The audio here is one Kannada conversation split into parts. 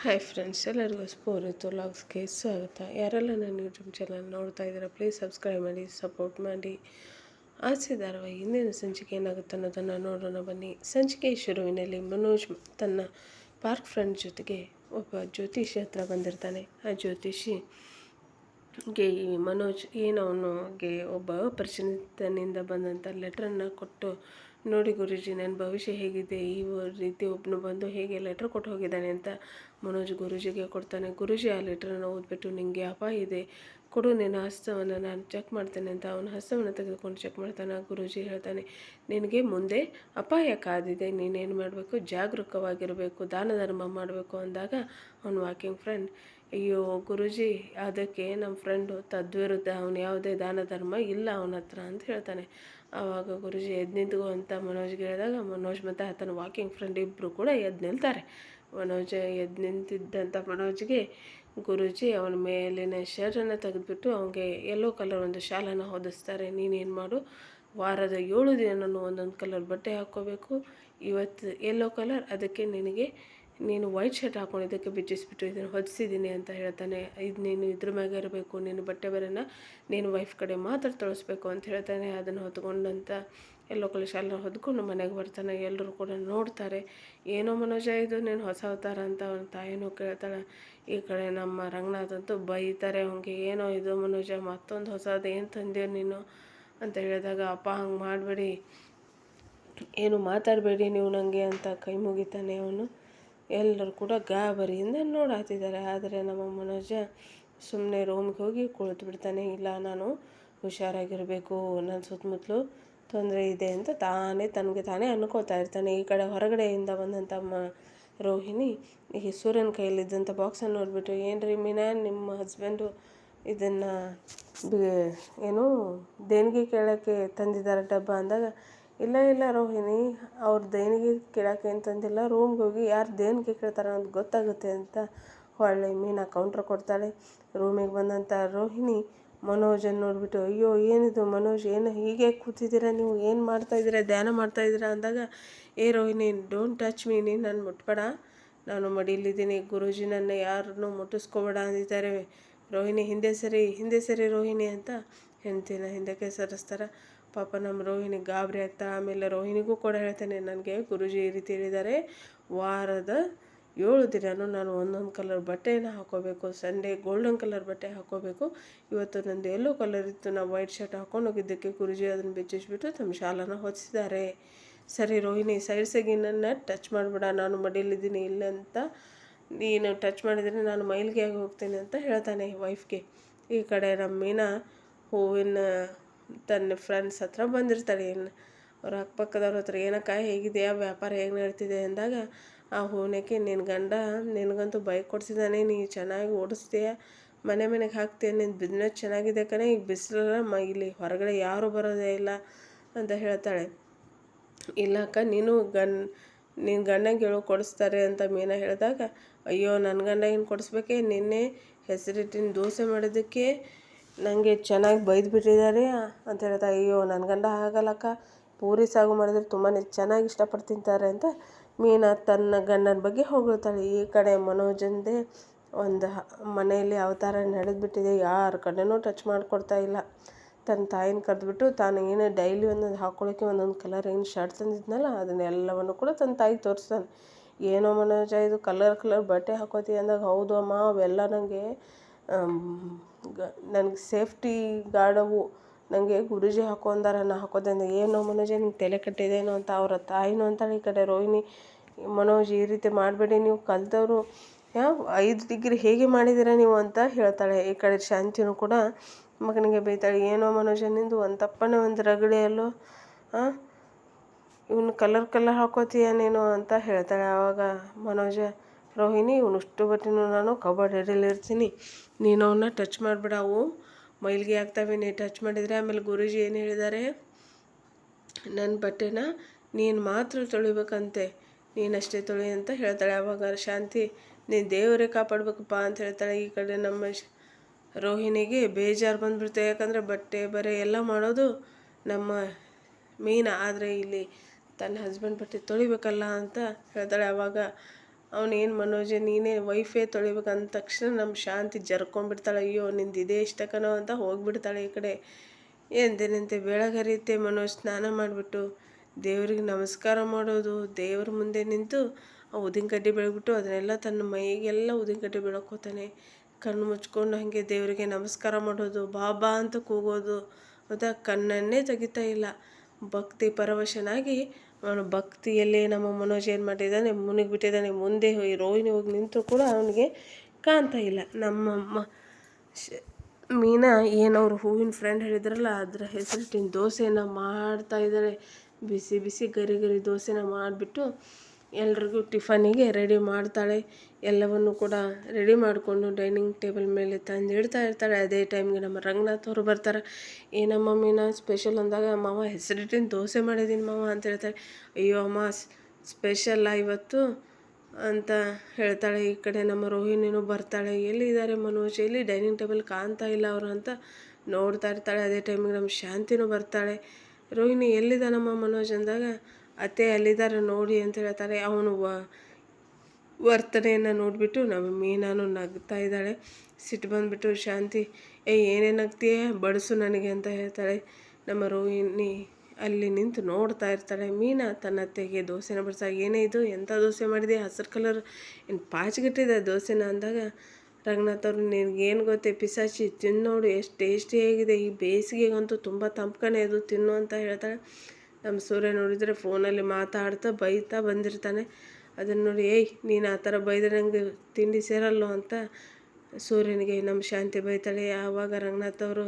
ಹಾಯ್ ಫ್ರೆಂಡ್ಸ್ ಎಲ್ಲರಿಗೂ ಸ್ಪೋರಿತು ಲಾಗ್ಸ್ಗೆ ಸ್ವಾಗತ. ಯಾರೆಲ್ಲ ನನ್ನ ಯೂಟ್ಯೂಬ್ ಚಾನಲ್ ನೋಡ್ತಾ ಇದ್ದೀರಾ ಪ್ಲೀಸ್ ಸಬ್ಸ್ಕ್ರೈಬ್ ಮಾಡಿ ಸಪೋರ್ಟ್ ಮಾಡಿ. ಆಸೆ ಧಾರಾವಾಹಿ ಇಂದಿನ ಸಂಚಿಕೆ ಏನಾಗುತ್ತೆ ಅನ್ನೋದನ್ನು ನೋಡೋಣ ಬನ್ನಿ. ಸಂಚಿಕೆ ಶುರುವಿನಲ್ಲಿ ಮನೋಜ್ ತನ್ನ ಪಾರ್ಕ್ ಫ್ರೆಂಡ್ ಜೊತೆಗೆ ಒಬ್ಬ ಜ್ಯೋತಿಷಿ ಹತ್ರ ಬಂದಿರ್ತಾನೆ. ಆ ಜ್ಯೋತಿಷಿ ಗೆ ಈ ಮನೋಜ್ ಏನು ಅವನಿಗೆ ಒಬ್ಬ ಅಪರಿಚಿತನಿಂದ ಬಂದಂಥ ಲೆಟ್ರನ್ನು ಕೊಟ್ಟು ನೋಡಿ ಗುರುಜಿ, ನನ್ನ ಭವಿಷ್ಯ ಹೇಗಿದೆ, ಈ ರೀತಿ ಒಬ್ಬನು ಬಂದು ಹೇಗೆ ಲೆಟ್ರ್ ಕೊಟ್ಟು ಹೋಗಿದ್ದಾನೆ ಅಂತ ಮನೋಜ್ ಗುರೂಜಿಗೆ ಕೊಡ್ತಾನೆ. ಗುರುಜಿ, ಆ ಲೆಟ್ರನ್ನ ಓದ್ಬಿಟ್ಟು ನಿಮಗೆ ಅಪಾಯ ಇದೆ, ಕೊಡು, ನಿನ್ನ ಹಸ್ತವನ್ನು ನಾನು ಚೆಕ್ ಮಾಡ್ತೇನೆ ಅಂತ ಅವನ ಹಸ್ತವನ್ನು ತೆಗೆದುಕೊಂಡು ಚೆಕ್ ಮಾಡ್ತಾನೆ. ಗುರುಜಿ ಹೇಳ್ತಾನೆ, ನಿನಗೆ ಮುಂದೆ ಅಪಾಯ ಕಾದಿದೆ, ನೀನೇನು ಮಾಡಬೇಕು? ಜಾಗರೂಕವಾಗಿರಬೇಕು, ದಾನ ಧರ್ಮ ಮಾಡಬೇಕು ಅಂದಾಗ ಅವನು ವಾಕಿಂಗ್ ಫ್ರೆಂಡ್ ಅಯ್ಯೋ ಗುರುಜಿ, ಅದಕ್ಕೆ ನಮ್ಮ ಫ್ರೆಂಡು ತದ್ವಿರುದ್ಧ, ಅವನು ಯಾವುದೇ ದಾನ ಧರ್ಮ ಇಲ್ಲ ಅವನ ಹತ್ರ ಅಂತ ಹೇಳ್ತಾನೆ. ಆವಾಗ ಗುರುಜಿ ಎದ್ದು ನಿಂತು ಅಂತ ಮನೋಜ್ಗೆ ಹೇಳಿದಾಗ ಮನೋಜ್ ಮತ್ತು ಆತನ ವಾಕಿಂಗ್ ಫ್ರೆಂಡ್ ಇಬ್ಬರು ಕೂಡ ಎದ್ದು ನಿಲ್ತಾರೆ. ಮನೋಜ ಎದ್ದು ನಿಂತಿದ್ದಂಥ ಮನೋಜ್ಗೆ ಗುರುಜಿ ಅವನ ಮೇಲಿನ ಶರ್ಟನ್ನು ತೆಗೆದುಬಿಟ್ಟು ಅವನಿಗೆ ಯೆಲ್ಲೋ ಕಲರ್ ಒಂದು ಶಾಲನ್ನು ಹೊದಿಸ್ತಾರೆ. ನೀನೇನು ಮಾಡು, ವಾರದ ಏಳು ದಿನ ಒಂದೊಂದು ಕಲರ್ ಬಟ್ಟೆ ಹಾಕ್ಕೋಬೇಕು. ಇವತ್ತು ಯೆಲ್ಲೋ ಕಲರ್ ಅದಕ್ಕೆ ನಿನಗೆ ನೀನು ವೈಟ್ ಶರ್ಟ್ ಹಾಕೊಂಡಿದ್ದಕ್ಕೆ ಬಿಚ್ಚಿಸ್ಬಿಟ್ಟು ಇದನ್ನು ಹೊದಿಸಿದ್ದೀನಿ ಅಂತ ಹೇಳ್ತಾನೆ. ಇದು ನೀನು ಇದ್ರ ಮ್ಯಾಗೆ ಇರಬೇಕು, ನೀನು ಬಟ್ಟೆ ಬರೋಣ ನೀನು ವೈಫ್ ಕಡೆ ಮಾತ್ರ ತೊಳಸ್ಬೇಕು ಅಂತ ಹೇಳ್ತಾನೆ. ಅದನ್ನು ಹೊತ್ಕೊಂಡಂತ ಎಲ್ಲೋ ಶಾಲೆನ ಹೊದ್ಕೊಂಡು ಮನೆಗೆ ಬರ್ತಾನೆ. ಎಲ್ಲರೂ ಕೂಡ ನೋಡ್ತಾರೆ. ಏನೋ ಮನೋಜ ಇದು, ನೀನು ಹೊಸ ಅವತಾರ ಅಂತ ಅವನ ತಾಯಿನೂ ಕೇಳ್ತಾಳೆ. ಈ ಕಡೆ ನಮ್ಮ ರಂಗನಾಥ್ ಅಂತೂ ಬೈತಾರೆ. ಅವನಿಗೆ ಏನೋ ಇದು ಮನೋಜ, ಮತ್ತೊಂದು ಹೊಸದು ಏನು ತಂದೆ ನೀನು ಅಂತ ಹೇಳಿದಾಗ, ಅಪ್ಪ, ಹಂಗೆ ಮಾಡಬೇಡಿ. ಏನು ಮಾತಾಡಬೇಡಿ ನೀವು ನನಗೆ ಅಂತ ಕೈ ಮುಗಿತಾನೆ ಅವನು. ಎಲ್ಲರೂ ಕೂಡ ಗಾಬರಿಯಿಂದ ನೋಡಾತಿದ್ದಾರೆ. ಆದರೆ ನಮ್ಮ ಮನೋಜ ಸುಮ್ಮನೆ ರೂಮ್ಗೆ ಹೋಗಿ ಕುಳಿತು ಬಿಡ್ತಾನೆ. ಇಲ್ಲ, ನಾನು ಹುಷಾರಾಗಿರಬೇಕು. ನನ್ನ ಸುತ್ತಮುತ್ತಲು ತೊಂದರೆ ಇದೆ ಅಂತ ತಾನೇ ತನಗೆ ತಾನೇ ಅನ್ಕೋತಾ ಇರ್ತಾನೆ. ಈ ಕಡೆ ಹೊರಗಡೆಯಿಂದ ಬಂದಂಥ ಮ ರೋಹಿಣಿ, ಈ ಸೂರ್ಯನ ಕೈಯಲ್ಲಿದ್ದಂಥ ಬಾಕ್ಸನ್ನು ನೋಡಿಬಿಟ್ಟು ಏನು ರೀ ಮೀನಾ, ನಿಮ್ಮ ಹಸ್ಬೆಂಡು ಇದನ್ನು ಏನು ದೇಣಿಗೆ ಕೇಳೋಕ್ಕೆ ತಂದಿದ್ದಾರೆ ಡಬ್ಬ? ಅಂದಾಗ ಇಲ್ಲ ಇಲ್ಲ ರೋಹಿಣಿ, ಅವ್ರು ದೇಣಿಗೆ ಕೇಳೋಕೆ ಅಂತಂದಿಲ್ಲ. ತಂದಿಲ್ಲ ರೂಮ್ಗೆ ಹೋಗಿ ಯಾರು ದೇಣಿಗೆ ಕೇಳ್ತಾರೆ ಅಂತ ಗೊತ್ತಾಗುತ್ತೆ ಅಂತ ಹೊಳ್ಳಿ ಮೀನಾ ಕೌಂಟ್ರ್ ಕೊಡ್ತಾಳೆ. ರೂಮಿಗೆ ಬಂದಂಥ ರೋಹಿಣಿ ಮನೋಜನ್ನು ನೋಡಿಬಿಟ್ಟು, ಅಯ್ಯೋ, ಏನಿದು ಮನೋಜ್? ಏನು ಹೀಗೆ ಕೂತಿದ್ದೀರಾ ನೀವು? ಏನು ಮಾಡ್ತಾಯಿದ್ದೀರಾ ಧ್ಯಾನ ಮಾಡ್ತಾಯಿದ್ದೀರಾ ಅಂದಾಗ, ಏ ರೋಹಿಣಿ ಡೋಂಟ್ ಟಚ್ ಮೀ ನೀನು ನಾನು ಮುಟ್ಬೇಡ. ನಾನು ಮಡಿಲಿದ್ದೀನಿ. ಗುರೂಜಿ ನನ್ನ ಯಾರನ್ನೂ ಮುಟ್ಟಿಸ್ಕೋಬೇಡ ಅಂದಿದ್ದಾರೆ. ರೋಹಿಣಿ, ಹಿಂದೆ ಸರಿ ಹಿಂದೆ ಸರಿ ರೋಹಿಣಿ ಅಂತ ಹೆಂಡ್ತಿನ ಹಿಂದಕ್ಕೆ ಸರಿಸ್ತಾರೆ. ಪಾಪ ನಮ್ಮ ರೋಹಿಣಿ ಗಾಬರಿ ಆಗ್ತಾ ಆಮೇಲೆ ರೋಹಿಣಿಗೂ ಕೂಡ ಹೇಳ್ತೇನೆ, ನನಗೆ ಗುರುಜಿ ಈ ರೀತಿ ಹೇಳಿದ್ದಾರೆ. ವಾರದ ಏಳು ದಿನವೂ ನಾನು ಒಂದೊಂದು ಕಲರ್ ಬಟ್ಟೆಯನ್ನು ಹಾಕೋಬೇಕು. ಸಂಡೇ ಗೋಲ್ಡನ್ ಕಲರ್ ಬಟ್ಟೆ ಹಾಕೋಬೇಕು. ಇವತ್ತು ನಂದು ಎಲ್ಲೋ ಕಲರ್ ಇತ್ತು. ನಾವು ವೈಟ್ ಶರ್ಟ್ ಹಾಕೊಂಡು ಹೋಗಿದ್ದಕ್ಕೆ ಗುರುಜಿ ಅದನ್ನು ಬೆಚ್ಚಿಸ್ಬಿಟ್ಟು ತಮ್ಮ ಶಾಲನ ಹೊಚ್ಚಿದ್ದಾರೆ ಸರಿ ರೋಹಿಣಿ ಸೈಡ್ಸಾಗಿ ನನ್ನ ಟಚ್ ಮಾಡಿಬಿಡ. ನಾನು ಮಡಿಯಲ್ಲಿದ್ದೀನಿ, ಇಲ್ಲ ಅಂತ ನೀನು ಟಚ್ ಮಾಡಿದರೆ ನಾನು ಮೈಲ್ಗೆ ಆಗಿ ಹೋಗ್ತೀನಿ ಅಂತ ಹೇಳ್ತಾನೆ ವೈಫ್ಗೆ ಈ ಕಡೆ ನಮ್ಮ ಮೀನಾ ಹೂವಿನ ತನ್ನ ಫ್ರೆಂಡ್ಸ್ ಹತ್ರ ಬಂದಿರ್ತಾಳೆ. ಏನು ಅವ್ರ ಅಕ್ಕಪಕ್ಕದವ್ರ ಹತ್ರ ಏನಕ್ಕ ಹೇಗಿದೆಯಾ ವ್ಯಾಪಾರ ಹೇಗೆ ನಡೀತಿದೆ ಅಂದಾಗ, ಆ ಹೂನಕ್ಕೆ ನಿನ್ನ ಗಂಡ ನಿನಗಂತೂ ಬೈಕ್ ಕೊಡ್ಸಿದ್ದಾನೆ ನೀ ಚೆನ್ನಾಗಿ ಓಡಿಸ್ತೀಯ? ಮನೆ ಮನೆಗೆ ಹಾಕ್ತೀಯ? ನಿನ್ನ ಬಿಸ್ನೆಸ್ ಚೆನ್ನಾಗಿದೆ ಕಣೆ ಈಗ ಬಿಸಿಲಲ್ಲ ಮ, ಇಲ್ಲಿ ಹೊರಗಡೆ ಯಾರೂ ಬರೋದೇ ಇಲ್ಲ ಅಂತ ಹೇಳ್ತಾಳೆ. ಇಲ್ಲ ಅಕ್ಕ, ನೀನು ಗನ್ ನಿನ್ನ ಗಂಡಂಗೆ ಹೇಳೋ ಕೊಡಿಸ್ತಾರೆ ಅಂತ ಮೀನಾ ಹೇಳಿದಾಗ, ಅಯ್ಯೋ ನನ್ನ ಗಂಡ ಏನು ಕೊಡಿಸ್ಬೇಕೆ? ನಿನ್ನೆ ಹೆಸರಿಟ್ಟಿನ ದೋಸೆ ಮಾಡೋದಕ್ಕೆ ನನಗೆ ಚೆನ್ನಾಗಿ ಬೈದು ಬಿಟ್ಟಿದ್ದಾರೆ ಅಂತ ಹೇಳ್ತಾ, ಅಯ್ಯೋ ನನ್ನ ಗಂಡ ಆಗಲ್ಲಕ್ಕ ಪೂರಿ ಸಾಗು ಮಾಡಿದ್ರೆ ತುಂಬಾ ಚೆನ್ನಾಗಿ ಇಷ್ಟಪಟ್ಟು ತಿಂತಾರೆ ಅಂತ ಮೀನಾ ತನ್ನ ಗಂಡನ ಬಗ್ಗೆ ಹೊಗಳ್ತಾಳೆ. ಈ ಕಡೆ ಮನೋಜಂದೇ ಒಂದು ಮನೆಯಲ್ಲಿ ಅವತಾರ ನಡೆದ್ಬಿಟ್ಟಿದೆ. ಯಾರ ಕಡೆನೂ ಟಚ್ ಮಾಡಿಕೊಡ್ತಾ ಇಲ್ಲ. ತನ್ನ ತಾಯಿನ ಕರೆದ್ಬಿಟ್ಟು ತಾನು ಏನೇ ಡೈಲಿ ಒಂದೊಂದು ಹಾಕೊಳ್ಳೋಕೆ ಒಂದೊಂದು ಕಲರ್ ಏನು ಶರ್ಟ್ ತಂದಿದ್ನಲ್ಲ, ಅದನ್ನೆಲ್ಲವನ್ನು ಕೂಡ ತನ್ನ ತಾಯಿಗೆ ತೋರಿಸ್ತಾನೆ ಏನೋ ಮನೋಜ, ಇದು ಕಲರ್ ಕಲರ್ ಬಟ್ಟೆ ಹಾಕೋತಿ ಅಂದಾಗ, ಹೌದು ಅಮ್ಮ, ಅವೆಲ್ಲ ನನಗೆ ಗ ನನಗೆ ಸೇಫ್ಟಿ ಗಾರ್ಡವು ನನಗೆ ಗುರೂಜಿ ಅಂದಾರ ನಾ ಹಾಕೋದ್ರಿಂದ ಏನೋ ಮನೋಜ ನಿಂಗೆ ತಲೆ ಕೆಟ್ಟಿದೇನೋ ಅಂತ ಅವರ ತಾಯಿನೂ ಅಂತಾಳೆ ಈ ಕಡೆ ರೋಹಿಣಿ, ಮನೋಜ್ ಈ ರೀತಿ ಮಾಡಬೇಡಿ, ನೀವು ಕಲ್ತವರು ಯಾ, ಐದು ಡಿಗ್ರಿ ಹೇಗೆ ಮಾಡಿದ್ದೀರಾ ನೀವು ಅಂತ ಹೇಳ್ತಾಳೆ. ಈ ಕಡೆ ಶಾಂತಿನೂ ಕೂಡ ಮಗನಿಗೆ ಬೈತಾಳೆ, ಏನೋ ಮನೋಜ ನಿಂದು ಒಂದು ತಪ್ಪನೇ ಒಂದು ರಗಳೆಯಲ್ಲೋ ಇವನು ಕಲರ್ ಕಲರ್ ಹಾಕೋತೀಯ ನೀನು ಅಂತ ಹೇಳ್ತಾಳೆ. ಆವಾಗ ಮನೋಜ ರೋಹಿಣಿ, ಇವನು ಇಷ್ಟು ಬಟ್ಟೆನೂ ನಾನು, ಕಬಾಡ್ ಇರ್ತೀನಿ. ನೀನು ಅವನ್ನ ಟಚ್ ಮಾಡಿಬಿಡ ಅವು ಮೈಲಿಗೆ ಆಗ್ತಾವೆ, ನೀ ಟಚ್ ಮಾಡಿದರೆ ಆಮೇಲೆ ಗುರೂಜಿ ಏನು ಹೇಳಿದ್ದಾರೆ ನನ್ನ ಬಟ್ಟೆನ ನೀನು ಮಾತ್ರ ತೊಳಿಬೇಕಂತೆ. ನೀನಷ್ಟೇ ತೊಳಿ ಅಂತ ಹೇಳ್ತಾಳೆ. ಆವಾಗ ಶಾಂತಿ, ನೀನು ದೇವರೇ ಕಾಪಾಡಬೇಕಪ್ಪ ಅಂತ ಹೇಳ್ತಾಳೆ. ಈ ಕಡೆ ನಮ್ಮ ರೋಹಿಣಿಗೆ ಬೇಜಾರು ಬಂದ್ಬಿಡ್ತೆ. ಯಾಕಂದರೆ ಬಟ್ಟೆ, ಬರೆ ಎಲ್ಲ ಮಾಡೋದು ನಮ್ಮ ಮೀನ. ಆದರೆ ಇಲ್ಲಿ ತನ್ನ ಹಸ್ಬೆಂಡ್ ಬಟ್ಟೆ ತೊಳಿಬೇಕಲ್ಲ ಅಂತ ಹೇಳ್ತಾಳೆ. ಆವಾಗ ಅವನೇನು ಮನೋಜ, ನೀನೇ ವೈಫೇ ತೊಳಿಬೇಕು ಅಂದ ತಕ್ಷಣ ನಮ್ಮ ಶಾಂತಿ ಜರ್ಕೊಂಡ್ಬಿಡ್ತಾಳೆ. ಅಯ್ಯೋ, ನಿಂದು ಇದೇ ಇಷ್ಟಕನೋ ಅಂತ ಹೋಗ್ಬಿಡ್ತಾಳೆ ಈ ಕಡೆ. ಎಂದಿನಂತೆ ಬೆಳಗರಿಯುತ್ತೆ ಮನೋಜ್ ಸ್ನಾನ ಮಾಡಿಬಿಟ್ಟು ದೇವರಿಗೆ ನಮಸ್ಕಾರ ಮಾಡೋದು. ದೇವ್ರ ಮುಂದೆ ನಿಂತು ಆ ಉದಿನ ಬೆಳಗ್ಬಿಟ್ಟು ಅದನ್ನೆಲ್ಲ ತನ್ನ ಮೈಗೆಲ್ಲ ಉದಿನ ಬೆಳಕೋತಾನೆ. ಕಣ್ಣು ಮುಚ್ಕೊಂಡು ಹಾಗೆ ದೇವರಿಗೆ ನಮಸ್ಕಾರ ಮಾಡೋದು ಬಾಬಾ ಅಂತ ಕೂಗೋದು. ಹೌದಾ ಕಣ್ಣನ್ನೇ ತೆಗಿತಾ ಇಲ್ಲ. ಭಕ್ತಿ ಪರವಶನಾಗಿ ಅವನು ಭಕ್ತಿಯಲ್ಲೇ ನಮ್ಮ ಮನೋಜ್ ಏನು ಮಾಡಿದ್ದಾನೆ ಮುನಿಗಿಬಿಟ್ಟಿದ್ದಾನೆ ಮುಂದೆ ಹೋಗಿ ರೋಹಿಣಿ ಹೋಗಿ ನಿಂತರೂ ಕೂಡ ಅವನಿಗೆ ಕಾಣ್ತಾ ಇಲ್ಲ. ನಮ್ಮ ಮ, ಶ, ಮೀನಾ ಏನವ್ರು ಹೂವಿನ ಫ್ರೆಂಡ್ ಹೇಳಿದ್ರಲ್ಲ, ಅದರ ಹೆಸರಿಟ್ಟಿನ ದೋಸೆನ ಮಾಡ್ತಾ ಇದ್ದಾರೆ ಬಿಸಿ ಬಿಸಿ ಗರಿ ಗರಿ ದೋಸೆನ ಮಾಡಿಬಿಟ್ಟು ಎಲ್ರಿಗೂ ಟಿಫನಿಗೆ ರೆಡಿ ಮಾಡ್ತಾಳೆ. ಎಲ್ಲವನ್ನು ಕೂಡ ರೆಡಿ ಮಾಡಿಕೊಂಡು ಡೈನಿಂಗ್ ಟೇಬಲ್ ಮೇಲೆ ತಂದು ಇಡ್ತಾ ಇರ್ತಾಳೆ. ಅದೇ ಟೈಮ್ಗೆ ನಮ್ಮ ರಂಗನಾಥ್ ಅವರು ಬರ್ತಾರೆ. ಏನಮ್ಮ ಮೀನ, ಸ್ಪೆಷಲ್ ಅಂದಾಗ ಮಾವ ಹೆಸರಿಟ್ಟಿನ ದೋಸೆ ಮಾಡಿದ್ದೀನಿ ಮಾವ ಅಂತ ಹೇಳ್ತಾಳೆ ಅಯ್ಯೋ ಅಮ್ಮ ಸ್ಪೆಷಲ್ಲ ಇವತ್ತು ಅಂತ ಹೇಳ್ತಾಳೆ. ಈ ಕಡೆ ನಮ್ಮ ರೋಹಿಣಿನೂ ಬರ್ತಾಳೆ. ಎಲ್ಲಿದ್ದಾರೆ ಮನೋಜ್? ಎಲ್ಲಿ? ಡೈನಿಂಗ್ ಟೇಬಲ್ ಕಾಣ್ತಾ ಇಲ್ಲ ಅವರು ಅಂತ ನೋಡ್ತಾ ಇರ್ತಾಳೆ. ಅದೇ ಟೈಮಿಗೆ ನಮ್ಮ ಶಾಂತಿನೂ ಬರ್ತಾಳೆ. ರೋಹಿಣಿ ಎಲ್ಲಿದ್ದಾನಮ್ಮ ಮನೋಜ್ ಅಂದಾಗ? ಅತ್ತೆ ಅಲ್ಲಿದ್ದಾರೆ ನೋಡಿ ಅಂತ ಹೇಳ್ತಾರೆ. ಅವನು ವರ್ತನೆಯನ್ನು ನೋಡಿಬಿಟ್ಟು ನಮ್ಮ ಮೀನಾನು ನಗ್ತಾ ಇದ್ದಾಳೆ. ಸಿಟ್ಟು ಬಂದುಬಿಟ್ಟು ಶಾಂತಿ ಏ ಏನೇನು ನಗ್ತೀಯ? ಬಡಿಸು ನನಗೆ ಅಂತ ಹೇಳ್ತಾಳೆ. ನಮ್ಮ ರೋಹಿಣಿ ಅಲ್ಲಿ ನಿಂತು ನೋಡ್ತಾ ಇರ್ತಾಳೆ. ಮೀನಾ ತನ್ನ ಅತ್ತೆಗೆ ದೋಸೆನ ಬಡಿಸ ಏನೇ ಇದು? ಎಂಥ ದೋಸೆ ಮಾಡಿದೆ ಹಸಿರು ಕಲರ್ ಏನು ಪಾಚ್ಗಿಟ್ಟಿದೆ ದೋಸೆನ? ಅಂದಾಗ ರಂಗನಾಥ್ ಅವರು, ನಿನಗೇನು ಗೊತ್ತೆ? ಪಿಸಾಚಿ ತಿನ್ನೋಡು ನೋಡು ಎಷ್ಟು ಟೇಸ್ಟಿಯಾಗಿದೆ ಈ ಬೇಸಿಗೆಗಂತೂ ತುಂಬ ತಂಪುಕಣೆ ಇದು ತಿನ್ನು ಅಂತ ಹೇಳ್ತಾಳೆ. ನಮ್ಮ ಸೂರ್ಯ ನೋಡಿದರೆ ಫೋನಲ್ಲಿ ಮಾತಾಡ್ತಾ ಬೈತಾ ಬಂದಿರ್ತಾನೆ. ಅದನ್ನು ನೋಡಿ, ಏಯ್, ನೀನು ಆ ಥರ ಬೈದರೆ ನಂಗೆ ತಿಂಡಿ ಸೇರಲ್ಲೋ ಅಂತ ಸೂರ್ಯನಿಗೆ ನಮ್ಮ ಶಾಂತಿ ಬೈತಾಳೆ. ಆವಾಗ ರಂಗನಾಥ್ ಅವರು,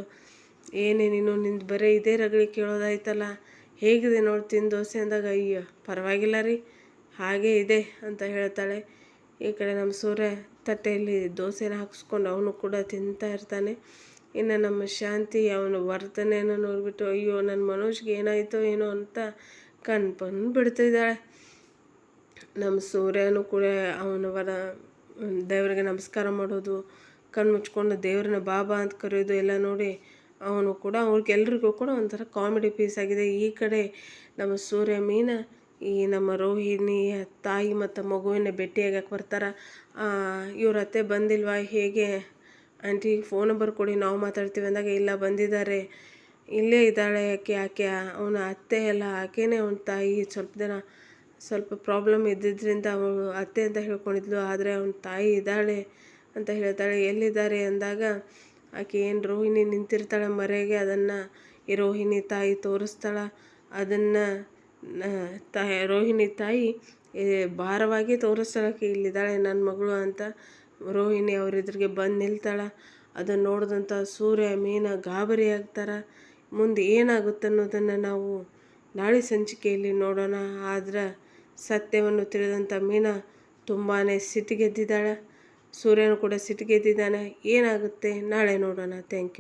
ಏನೇ ನೀನು, ನಿಂದು ಬರೀ ಇದೇ ರಗಳಿ ಕೇಳೋದಾಯ್ತಲ್ಲ, ಹೇಗಿದೆ ನೋಡಿ, ತಿಂದು ದೋಸೆ ಅಂದಾಗ, ಅಯ್ಯೋ, ಪರವಾಗಿಲ್ಲ ರೀ, ಹಾಗೇ ಇದೆ ಅಂತ ಹೇಳ್ತಾಳೆ. ಈ ಕಡೆ ನಮ್ಮ ಸೂರ್ಯ ತಟ್ಟೆಯಲ್ಲಿ ದೋಸೆನ ಹಾಕಿಸ್ಕೊಂಡು ಅವನು ಕೂಡ ತಿಂತಾ ಇರ್ತಾನೆ. ಇನ್ನು ನಮ್ಮ ಶಾಂತಿ, ಅವನ ವರ್ತನೆಯನ್ನು ನೋಡಿಬಿಟ್ಟು, ಅಯ್ಯೋ ನನ್ನ ಮನೋಜ್ಗೆ ಏನಾಯಿತೋ ಏನೋ ಅಂತ ಕಣ್ಪಂದು ಬಿಡ್ತಿದ್ದಾಳೆ ನಮ್ಮ ಸೂರ್ಯನೂ ಕೂಡ ಅವನ ವರ, ದೇವರಿಗೆ ನಮಸ್ಕಾರ ಮಾಡೋದು ಕಣ್ಣು ಮುಚ್ಕೊಂಡು ದೇವ್ರನ್ನ ಬಾಬಾ ಅಂತ ಕರೆಯೋದು ಎಲ್ಲ ನೋಡಿ, ಅವನು ಕೂಡ, ಅವ್ರಿಗೆಲ್ರಿಗೂ ಕೂಡ ಒಂಥರ ಕಾಮಿಡಿ ಪೀಸ್ ಆಗಿದೆ. ಈ ಕಡೆ ನಮ್ಮ ಸೂರ್ಯ ಮೀನ, ಈ ನಮ್ಮ ರೋಹಿಣಿಯ ತಾಯಿ ಮತ್ತು ಮಗುವಿನ ಭೇಟಿಯಾಗಕ್ಕೆ ಬರ್ತಾರೆ. ಇವ್ರ ಅತ್ತೆ ಬಂದಿಲ್ವಾ? ಹೇಗೆ? ಆಂಟಿ ಫೋನ್ ನಂಬರ್ ಕೊಡಿ, ನಾವು ಮಾತಾಡ್ತೀವಿ ಅಂದಾಗ, ಇಲ್ಲ, ಬಂದಿದ್ದಾರೆ. ಇಲ್ಲೇ ಇದ್ದಾಳೆ ಯಾಕೆ ಆಕೆ, ಅವನ ಅತ್ತೆ ಎಲ್ಲ ಆಕೆಯೇ ಅವನ ತಾಯಿ. ಸ್ವಲ್ಪ ದಿನ, ಸ್ವಲ್ಪ ಪ್ರಾಬ್ಲಮ್ ಇದ್ದಿದ್ದರಿಂದ ಅವಳು ಅತ್ತೆ ಅಂತ ಹೇಳ್ಕೊಂಡಿದ್ಲು, ಆದರೆ ಅವನ ತಾಯಿ ಇದ್ದಾಳೆ ಅಂತ ಹೇಳ್ತಾಳೆ. ಎಲ್ಲಿದ್ದಾರೆ ಅಂದಾಗ, ಆಕೆ ಏನು ರೋಹಿಣಿ ನಿಂತಿರ್ತಾಳೆ ಮರೆಗೆ, ಅದನ್ನು ಈ ರೋಹಿಣಿ ತಾಯಿ ತೋರಿಸ್ತಾಳೆ. ಅದನ್ನು ತಾಯಿ, ರೋಹಿಣಿ ತಾಯಿ ಭಾರವಾಗಿ ತೋರಿಸ್ತಾಳಕ್ಕೆ ಇಲ್ಲಿದ್ದಾಳೆ ನನ್ನ ಮಗಳು ಅಂತ. ರೋಹಿಣಿ ಅವ್ರ ಬಂದು ನಿಲ್ತಾಳೆ. ಅದನ್ನು ನೋಡಿದಂಥ ಸೂರ್ಯ, ಮೀನ ಗಾಬರಿ ಆಗ್ತಾರೆ. ಮುಂದೆ ಏನಾಗುತ್ತೆ ಅನ್ನೋದನ್ನು ನಾವು ನಾಳೆ ಸಂಚಿಕೆಯಲ್ಲಿ ನೋಡೋಣ. ಆದ್ರೆ ಸತ್ಯವನ್ನು ತಿಳಿದಂಥ ಮೀನ ತುಂಬಾ ಸಿಟ್ಟಿಗೆದ್ದಿದ್ದಾಳೆ ಸೂರ್ಯನು ಕೂಡ ಸಿಟ್ಟಿಗೆದ್ದಿದ್ದಾನೆ ಏನಾಗುತ್ತೆ ನಾಳೆ ನೋಡೋಣ. Thank you